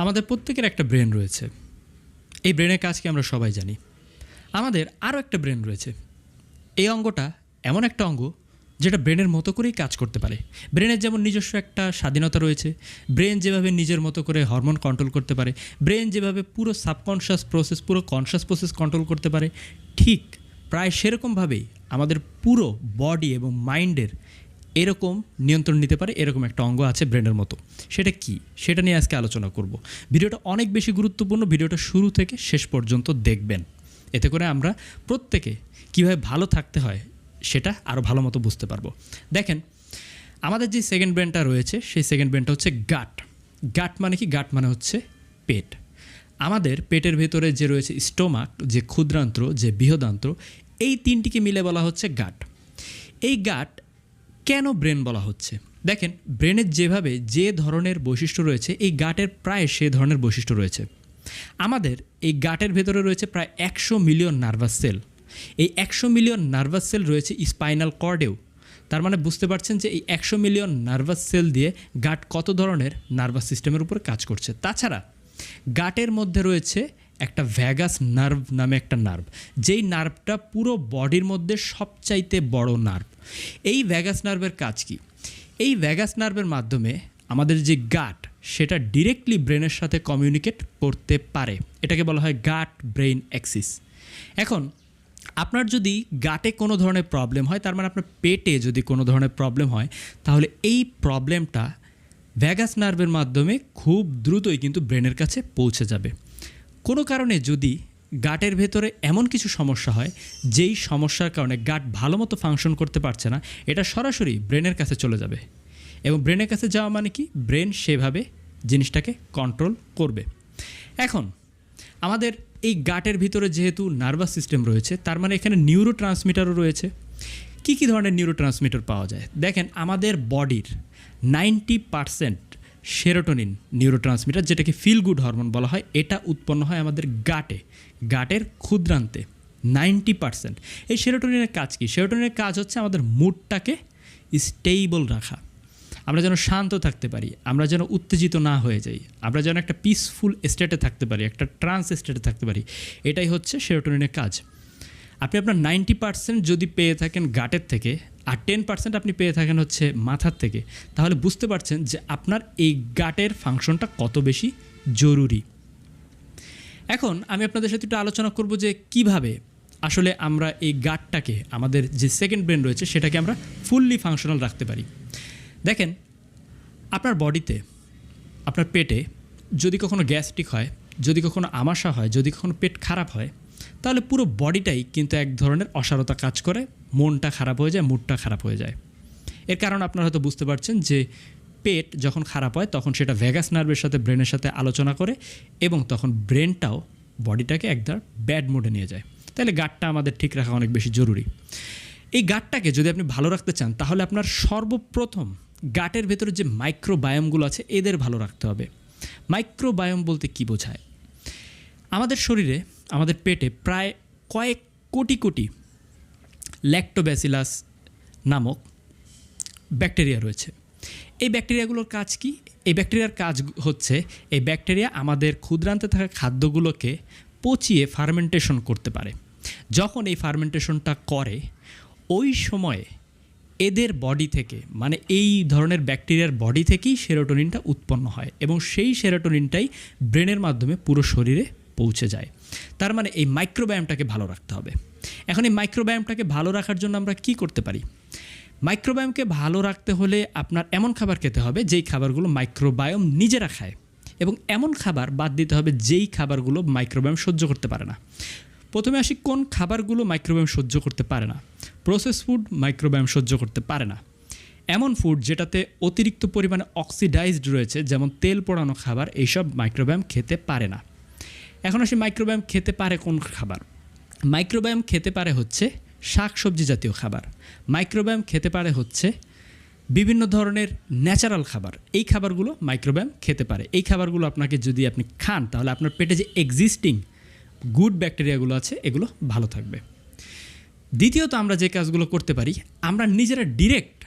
আমাদের প্রত্যেকের একটা ব্রেন রয়েছে। এই ব্রেনের কাজকে আমরা সবাই জানি। আমাদের আরও একটা ব্রেন রয়েছে। এই অঙ্গটা এমন একটা অঙ্গ যেটা ব্রেনের মতো করেই কাজ করতে পারে। ব্রেনের যেমন নিজস্ব একটা স্বাধীনতা রয়েছে, ব্রেন যেভাবে নিজের মতো করে হরমোন কন্ট্রোল করতে পারে, ব্রেন যেভাবে পুরো সাবকনশিয়াস প্রসেস, পুরো কনশাস প্রসেস কন্ট্রোল করতে পারে, ঠিক প্রায় সেরকমভাবেই আমাদের পুরো বডি এবং মাইন্ডের এরকম নিয়ন্ত্রণ নিতে পারে, এরকম একটা অঙ্গ আছে ব্রেনের মতো। সেটা কি? সেটা নিয়ে আজকে আলোচনা করব। ভিডিওটা অনেক বেশি গুরুত্বপূর্ণ, ভিডিওটা শুরু থেকে শেষ পর্যন্ত দেখবেন। এতে করে আমরা প্রত্যেকে কীভাবে ভালো থাকতে হয় সেটা আরও ভালো মতো বুঝতে পারব। দেখেন, আমাদের যে সেকেন্ড ব্রেনটা রয়েছে, সেই সেকেন্ড ব্রেনটা হচ্ছে গাট গাট মানে কি? গাট মানে হচ্ছে পেট। আমাদের পেটের ভেতরে যে রয়েছে স্টোমাক যে ক্ষুদ্রান্ত্র, যে বৃহদান্ত্র, এই তিনটিকে মিলে বলা হচ্ছে গাট এই গাট কেন ব্রেন বলা হচ্ছে? দেখেন, ব্রেনের যেভাবে যে ধরনের বৈশিষ্ট্য রয়েছে, এই গাটের প্রায় সে ধরনের বৈশিষ্ট্য রয়েছে। আমাদের এই গাটের ভেতরে রয়েছে প্রায় একশো মিলিয়ন নার্ভাস সেল। এই একশো মিলিয়ন নার্ভাস সেল রয়েছে স্পাইনাল কর্ডেও। তার মানে বুঝতে পারছেন যে এই একশো মিলিয়ন নার্ভাস সেল দিয়ে গাট কত ধরনের নার্ভাস সিস্টেমের উপর কাজ করছে। তাছাড়া, গাটের মধ্যে রয়েছে একটা ভ্যাগাস নার্ভ নামে একটা নার্ভ। যেই নার্ভটা পুরো বডির মধ্যে সবচাইতে বড় নার্ভ। এই ভ্যাগাস নার্ভের কাজ কি? এই ভ্যাগাস নার্ভের মাধ্যমে আমাদের যে গাট সেটা ডিরেক্টলি ব্রেনের সাথে কমিউনিকেট করতে পারে। এটাকে বলা হয় গাট ব্রেইন অ্যাক্সিস এখন, আপনার যদি গাটে কোনো ধরনের প্রবলেম হয়, তার মানে আপনার পেটে যদি কোনো ধরনের প্রবলেম হয়, তাহলে এই প্রবলেমটা ভ্যাগাস নার্ভের মাধ্যমে খুব দ্রুতই কিন্তু ব্রেনের কাছে পৌঁছে যাবে। কোনো কারণে যদি গাটের ভেতরে এমন কিছু সমস্যা হয়, যেই সমস্যার কারণে গাট ভালো মতো ফাংশন করতে পারছে না, এটা সরাসরি ব্রেনের কাছে চলে যাবে। এবং ব্রেনের কাছে যাওয়া মানে কি? ব্রেন সেভাবে জিনিসটাকে কন্ট্রোল করবে। এখন, আমাদের এই গাটের ভিতরে যেহেতু নার্ভাস সিস্টেম রয়েছে, তার মানে এখানে নিউরো ট্রান্সমিটারও রয়েছে। কী কী ধরনের নিউরো ট্রান্সমিটার পাওয়া যায়? দেখেন, আমাদের বডির ninety percent serotonin neurotransmitter যেটাকে ফিল গুড হরমোন বলা হয়, এটা উৎপন্ন হয় আমাদের গাটে, গাটের ক্ষুদ্রান্তে নাইনটি পারসেন্ট এই সেরোটোনিনের কাজ কী? সেরোটোনিনের কাজ হচ্ছে আমাদের মুডটাকে স্টেবল রাখা। আমরা যেন শান্ত থাকতে পারি, আমরা যেন উত্তেজিত না হয়ে যাই, আমরা যেন একটা পিসফুল স্টেটে থাকতে পারি, একটা ট্রান্স স্টেটে থাকতে পারি। এটাই হচ্ছে সেরোটোনিনের কাজ। আপনি আপনার নাইনটি পার্সেন্ট যদি পেয়ে থাকেন গাটের থেকে আর টেন পার্সেন্ট আপনি পেয়ে থাকেন হচ্ছে মাথার থেকে, তাহলে বুঝতে পারছেন যে আপনার এই গাটের ফাংশনটা কত বেশি জরুরি। এখন আমি আপনাদের সাথে একটু আলোচনা করব যে কীভাবে আসলে আমরা এই গাটটাকে, আমাদের যে সেকেন্ড ব্রেন রয়েছে সেটাকে আমরা ফুললি ফাংশনাল রাখতে পারি। দেখেন, আপনার বডিতে, আপনার পেটে যদি কখনো গ্যাস্ট্রিক হয়, যদি কখনো আমাশা হয়, যদি কখনো পেট খারাপ হয় তাহলে পুরো বডিটাই কিন্তু এক ধরনের অসারতা কাজ করে, মনটা খারাপ হয়ে যায় মুডটা খারাপ হয়ে যায়। এর কারণ আপনারা হয়তো বুঝতে পারছেন যে পেট যখন খারাপ হয় তখন সেটা ভ্যাগাস নার্ভের সাথে ব্রেনের সাথে আলোচনা করে এবং তখন ব্রেনটাও বডিটাকে একদম ব্যাড মোডে নিয়ে যায়। তাহলে গাটটা আমাদের ঠিক রাখা অনেক বেশি জরুরি। এই গাটটাকে যদি আপনি ভালো রাখতে চান, তাহলে আপনার সর্বপ্রথম গাটের ভেতরে যে মাইক্রোবায়োমগুলো আছে, এদের ভালো রাখতে হবে। মাইক্রোবায়োম বলতে কি বোঝায়? আমাদের শরীরে আমাদের পেটে প্রায় কয়েক কোটি কোটি ল্যাক্টোব্যাসিলাস নামক ব্যাকটেরিয়া রয়েছে। এই ব্যাকটেরিয়াগুলোর কাজ কি? এই ব্যাকটেরিয়ার কাজ হচ্ছে, এই ব্যাকটেরিয়া আমাদের ক্ষুদ্রান্তে থাকা খাদ্যগুলোকে পচিয়ে ফার্মেন্টেশন করতে পারে। যখন এই ফার্মেন্টেশনটা করে, ওই সময়ে এদের বডি থেকে মানে এই ধরনের ব্যাকটেরিয়ার বডি থেকেই সেরোটোনিনটা উৎপন্ন হয় এবং সেই সেরোটোনিনটাই ব্রেনের মাধ্যমে পুরো শরীরে পৌঁছে যায়। তার মানে এই মাইক্রোবায়ামটাকে ভালো রাখতে হবে। এখন এই মাইক্রোবায়ামটাকে ভালো রাখার জন্য আমরা কি করতে পারি? মাইক্রোবায়োমকে ভালো রাখতে হলে আপনার এমন খাবার খেতে হবে, যেই খাবারগুলো মাইক্রোবায়োম নিজেরা খায় এবং এমন খাবার বাদ দিতে হবে, যেই খাবারগুলো মাইক্রোবায়োম সহ্য করতে পারে না। প্রথমে আসি, কোন খাবারগুলো মাইক্রোবায়োম সহ্য করতে পারে না? প্রসেস ফুড মাইক্রোবায়োম সহ্য করতে পারে না। এমন ফুড যেটাতে অতিরিক্ত পরিমাণে অক্সিডাইজড রয়েছে, যেমন তেল পোড়ানো খাবার, এইসব মাইক্রোবায়োম খেতে পারে না। এখন আসি মাইক্রোবায়োম খেতে পারে কোন খাবার? মাইক্রোবায়োম খেতে পারে হচ্ছে শাক সবজি জাতীয় খাবার। মাইক্রোবায়োম খেতে পারে হচ্ছে বিভিন্ন ধরনের ন্যাচারাল খাবার। এই খাবারগুলো মাইক্রোবায়োম খেতে পারে। এই খাবারগুলো আপনাকে যদি আপনি খান, তাহলে আপনার পেটে যে এক্সিস্টিং গুড ব্যাকটেরিয়াগুলো আছে, এগুলো ভালো থাকবে। দ্বিতীয়ত আমরা যে কাজগুলো করতে পারি, আমরা নিজেরা ডিরেক্ট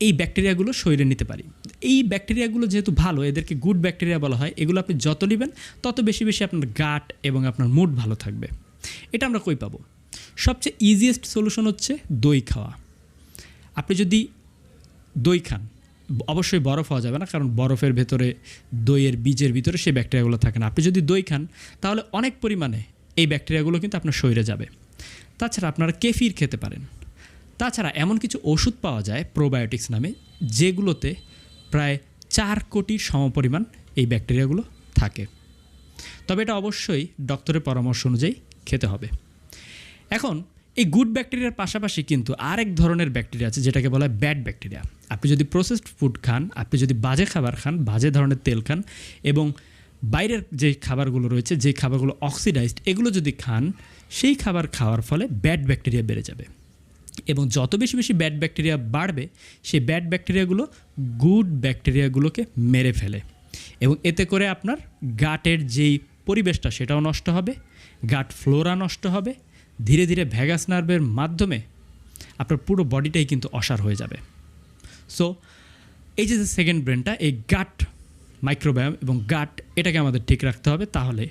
এই ব্যাকটেরিয়াগুলো শরীরে নিতে পারি। এই ব্যাকটেরিয়াগুলো যেহেতু ভালো, এদেরকে গুড ব্যাকটেরিয়া বলা হয়, এগুলো আপনি যত নেবেন, তত বেশি বেশি আপনার গাট এবং আপনার মুড ভালো থাকবে। এটা আমরা কই পাবো? সবচেয়ে ইজিয়েস্ট সলিউশন হচ্ছে দই খাওয়া। আপনি যদি দই খান, অবশ্যই বরফ হওয়া যাবে না, কারণ বরফের ভেতরে, দইয়ের বীজের ভিতরে সেই ব্যাকটেরিয়াগুলো থাকে না। আপনি যদি দই খান, তাহলে অনেক পরিমাণে এই ব্যাকটেরিয়াগুলো কিন্তু আপনার শরীরে যাবে। তাছাড়া আপনারা কেফির খেতে পারেন। তাছাড়া এমন কিছু ওষুধ পাওয়া যায় প্রোবায়োটিক্স নামে, যেগুলোতে প্রায় চার কোটি সমপরিমাণ এই ব্যাকটেরিয়াগুলো থাকে। তবে এটা অবশ্যই ডক্টরের পরামর্শ অনুযায়ী খেতে হবে। এখন, এই গুড ব্যাকটেরিয়ার পাশাপাশি কিন্তু আরেক ধরনের ব্যাকটেরিয়া আছে, যেটাকে বলা হয় ব্যাড ব্যাকটেরিয়া আপনি যদি প্রসেসড ফুড খান, আপনি যদি বাজে খাবার খান, বাজে ধরনের তেল খান এবং বাইরের যে খাবারগুলো রয়েছে, যে খাবারগুলো অক্সিডাইজড এগুলো যদি খান, সেই খাবার খাওয়ার ফলে ব্যাড ব্যাকটেরিয়া বেড়ে যাবে। এবং যত বেশি বেশি ব্যাড ব্যাকটেরিয়া বাড়বে, সেই ব্যাড ব্যাকটেরিয়াগুলো গুড ব্যাকটেরিয়াগুলোকে মেরে ফেলে। এবং এতে করে আপনার গাটের যেই পরিবেশটা, সেটাও নষ্ট হবে, গাট ফ্লোরা নষ্ট হবে, ধীরে ধীরে ভ্যাগাস নার্ভের মাধ্যমে আপনার পুরো বডিটাই কিন্তু অসার হয়ে যাবে। সো এই যে সেকেন্ড ব্রেনটা এই গাট মাইক্রোবায়াম এবং গাট এটাকে আমাদের ঠিক রাখতে হবে, তাহলে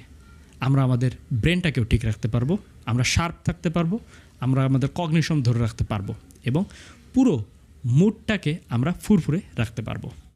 আমরা আমাদের ব্রেনটাকেও ঠিক রাখতে পারব, আমরা শার্প থাকতে পারব আমরা আমাদের কগনিশন ধরে রাখতে পারব এবং পুরো মুডটাকে আমরা ফুরফুরে রাখতে পারব।